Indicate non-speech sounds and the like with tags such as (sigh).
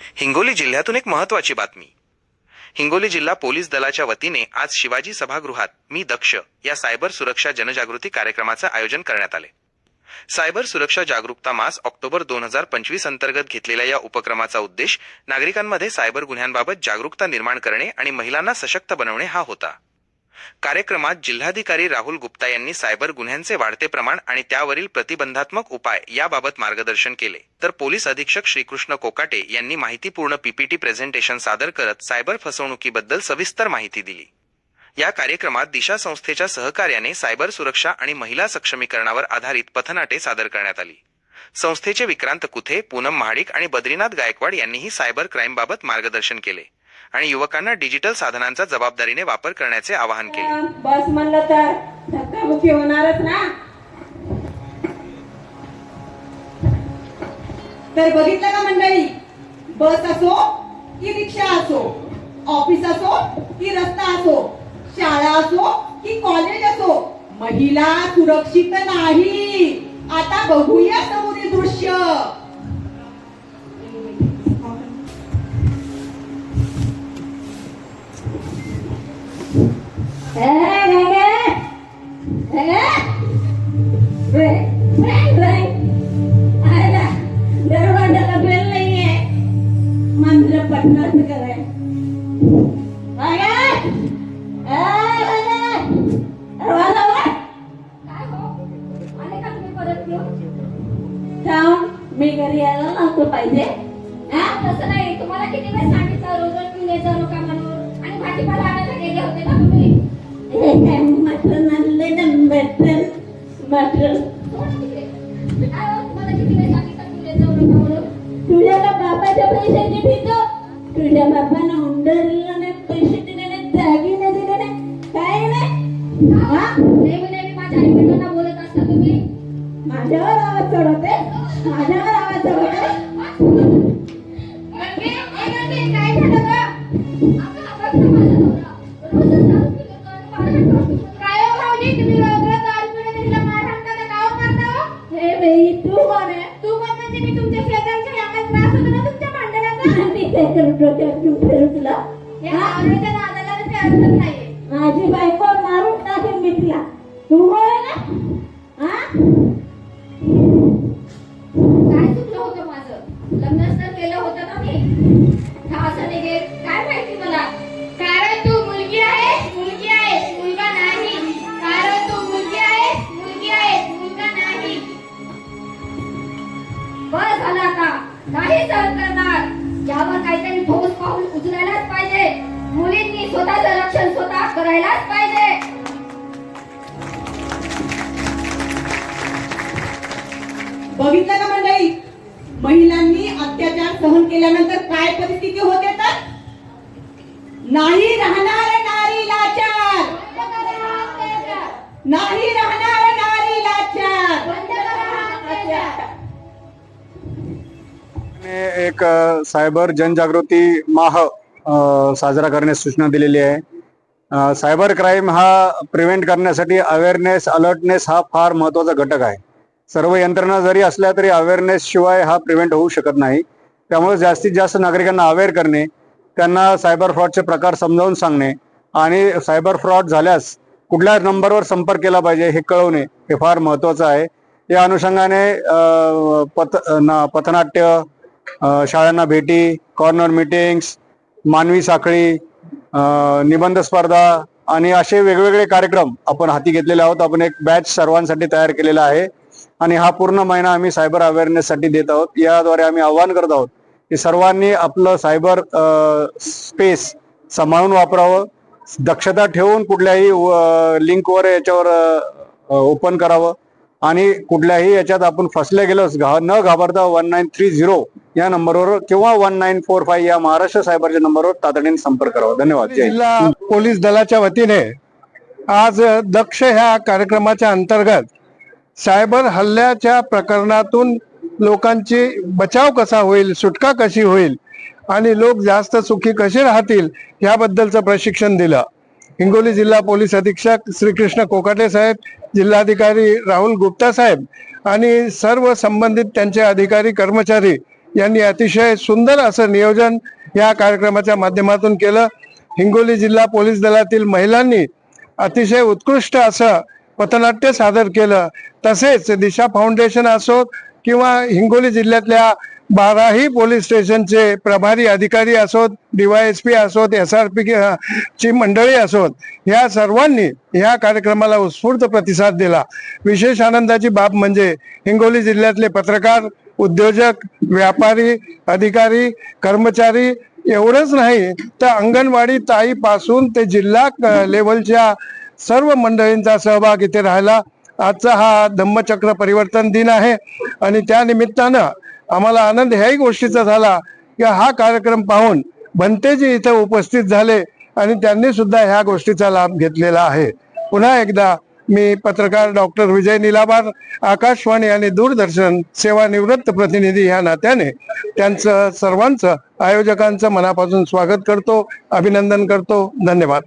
हिंगोली जिल्ह्यातून एक महत्वाची बातमी. हिंगोली जिल्हा पोलीस दलाच्या वतीने आज शिवाजी सभागृहात मी दक्ष या सायबर सुरक्षा जनजागृती कार्यक्रमाचं आयोजन करण्यात आले. सायबर सुरक्षा जागरूकता मास ऑक्टोबर दोन हजार पंचवीस अंतर्गत घेतलेल्या या उपक्रमाचा उद्देश नागरिकांमध्ये सायबर गुन्ह्यांबाबत जागरूकता निर्माण करणे आणि महिलांना सशक्त बनवणे हा होता. कार्यक्रमात जिल्हाधिकारी राहुल गुप्ता यांनी सायबर गुन्ह्यांचे वाढते प्रमाण आणि त्यावरील प्रतिबंधात्मक उपाय याबाबत मार्गदर्शन केले. तर पोलीस अधीक्षक श्रीकृष्ण कोकाटे यांनी माहितीपूर्ण पीपीटी प्रेझेंटेशन सादर करत सायबर फसवणुकीबद्दल सविस्तर माहिती दिली. या कार्यक्रमात दिशा संस्थेच्या सहकार्याने सायबर सुरक्षा आणि महिला सक्षमीकरणावर आधारित पथनाटे सादर करण्यात आली. संस्थेचे विक्रांत कुथे पूनम महाडिक आणि बद्रीनाथ गायकवाड यांनीही सायबर क्राईमबाबत मार्गदर्शन केले. आणि युवकांना डिजिटल साधनांचा जबाबदारीने वापर करण्याचे आवाहन केले. बस म्हणलं तर धक्काबुक्की होणारच ना? तर बघितलं का मंडळी? बस असो की रिक्षा असो ऑफिस असो की रस्ता असो शाळा असो की कॉलेज असो महिला सुरक्षित नाही. आता बघूया समोरील दृश्य. दरवाजाला बेल नाहीये मंदिर पटनाचं कराय दरवाजा मी घरी यायला नव्हतं पाहिजे. हा, तसं नाही. तुम्हाला किती वेळ सांगितलं? रोज रोज घेऊन येत म्हणून मटण आणले ना मटण मटण तुझ्या बाबाच्या पैशाची तुझ्या बाबानं नाही पैसे दिले नाही दागिने दिले नाही. काय नाही? नेहमी माझ्या आई बोलत असता तुम्ही माझ्यावर आवाज चढवते? माझ्यावर आवाज चढवते? काय झालं गं? अगं, अगं, इथं माझा नवरा. रोजच दारू पितो आणि मारहाण करतो. काय हो भाऊजी, तुम्ही रोज रोज दारू पिऊन तिला मारहाण करता, का हो करता हो? हे बाई तू कोण आहे तू कोण म्हणजे शेजारच्या याला त्रास होतो ना तुमच्या भांडणाचा? (laughs) मी ते करून डोक्यात घेऊन फिरू तुला? या आवडीच्या नादाला तर ते अर्थच नाहीये. माझी बायको मारून टाकेन मी तिला. तू आहे ना? हा मुलींनी स्वतःचं रक्षण स्वतः करायलाच पाहिजे. बघितलं का मंडळी? महिलांनी अत्याचार सहन केल्यानंतर काय परिस्थिती होते तर? नाही राहणार नारी लाचार. हा. नाही राहणार नारी लाचार. हा एक सायबर जनजागृती माह साजरा करण्यास सूचना दिलेली आहे. सायबर क्राईम हा प्रिव्हेंट करण्यासाठी अवेअरनेस अलर्टनेस हा फार महत्त्वाचा घटक आहे. सर्व यंत्रणा जरी असल्या तरी अवेअरनेस शिवाय हा प्रिव्हेंट होऊ शकत नाही. त्यामुळे जास्तीत जास्त नागरिकांना अवेअर करणे त्यांना सायबर फ्रॉडचे प्रकार समजावून सांगणे आणि सायबर फ्रॉड झाल्यास कुठल्या नंबरवर संपर्क केला पाहिजे हे कळवणे हे फार महत्वाचं आहे. या अनुषंगाने पथ ना पथनाट्य शाळांना भेटी कॉर्नर मीटिंग्स मानवी साखळी निबंध स्पर्धा आणि असे वेगवेगळे कार्यक्रम आपण हाती घेतलेले आहोत. आपण एक बॅच सर्वांसाठी तयार केलेला आहे. आणि हा पूर्ण महिना आम्ही सायबर अवेअरनेससाठी देत आहोत. याद्वारे आम्ही आवाहन करत आहोत की सर्वांनी आपलं सायबर स्पेस सांभाळून वापरावं. दक्षता ठेवून कुठल्याही लिंकवर याच्यावर ओपन करावं. आणि कुठल्याही याच्यात आपण फसले गेलोच घा न घाबरता वन नाईन थ्री झिरो या नंबरवर किंवा वन नाईन फोर फाईव्ह या महाराष्ट्र सायबरच्या नंबरवर तातडीने संपर्क करावा. धन्यवाद. जिल्हा पोलीस दलाच्या वतीने आज दक्ष ह्या कार्यक्रमाच्या अंतर्गत सायबर हल्ल्याच्या प्रकरणातून लोकांची बचाव कसा होईल सुटका कशी होईल आणि लोक जास्त सुखी कसे राहतील याबद्दलचं प्रशिक्षण दिलं. हिंगोली जिल्हा पोलीस अधीक्षक श्रीकृष्ण कोकाटे साहेब जिल्हाधिकारी राहुल गुप्ता साहेब आणि सर्व संबंधित त्यांचे अधिकारी कर्मचारी यांनी अतिशय सुंदर असं नियोजन या कार्यक्रमाच्या माध्यमातून केलं. हिंगोली जिल्हा पोलीस दलातील महिलांनी अतिशय उत्कृष्ट असं पथनाट्य सादर केलं. तसेच दिशा फाउंडेशन असो किंवा हिंगोली जिल्ह्यातल्या बाराही पोलीस स्टेशनचे प्रभारी अधिकारी असोत डीवायएसपी असोत एस आर पी ची मंडळी असोत या सर्वांनी ह्या कार्यक्रमाला उत्स्फूर्त प्रतिसाद दिला. विशेष आनंदाची बाब म्हणजे हिंगोली जिल्ह्यातले पत्रकार उद्योजक व्यापारी अधिकारी कर्मचारी एवढंच नाही तर अंगणवाडी ताईपासून ते जिल्हा क- लेवलच्या सर्व मंडळींचा सहभाग इथे राहिला. आजचा हा धम्मचक्र परिवर्तन दिन आहे आणि त्या निमित्तानं आम्हाला आनंद ह्याही गोष्टीचा झाला की हा कार्यक्रम पाहून भंतेजी इथं उपस्थित झाले आणि त्यांनी सुद्धा ह्या गोष्टीचा लाभ घेतलेला आहे. पुन्हा एकदा मी पत्रकार डॉक्टर विजय निलाबार आकाशवाणी आणि दूरदर्शन सेवानिवृत्त प्रतिनिधी ह्या नात्याने त्यांचं सर्वांचं आयोजकांचं मनापासून स्वागत करतो अभिनंदन करतो धन्यवाद.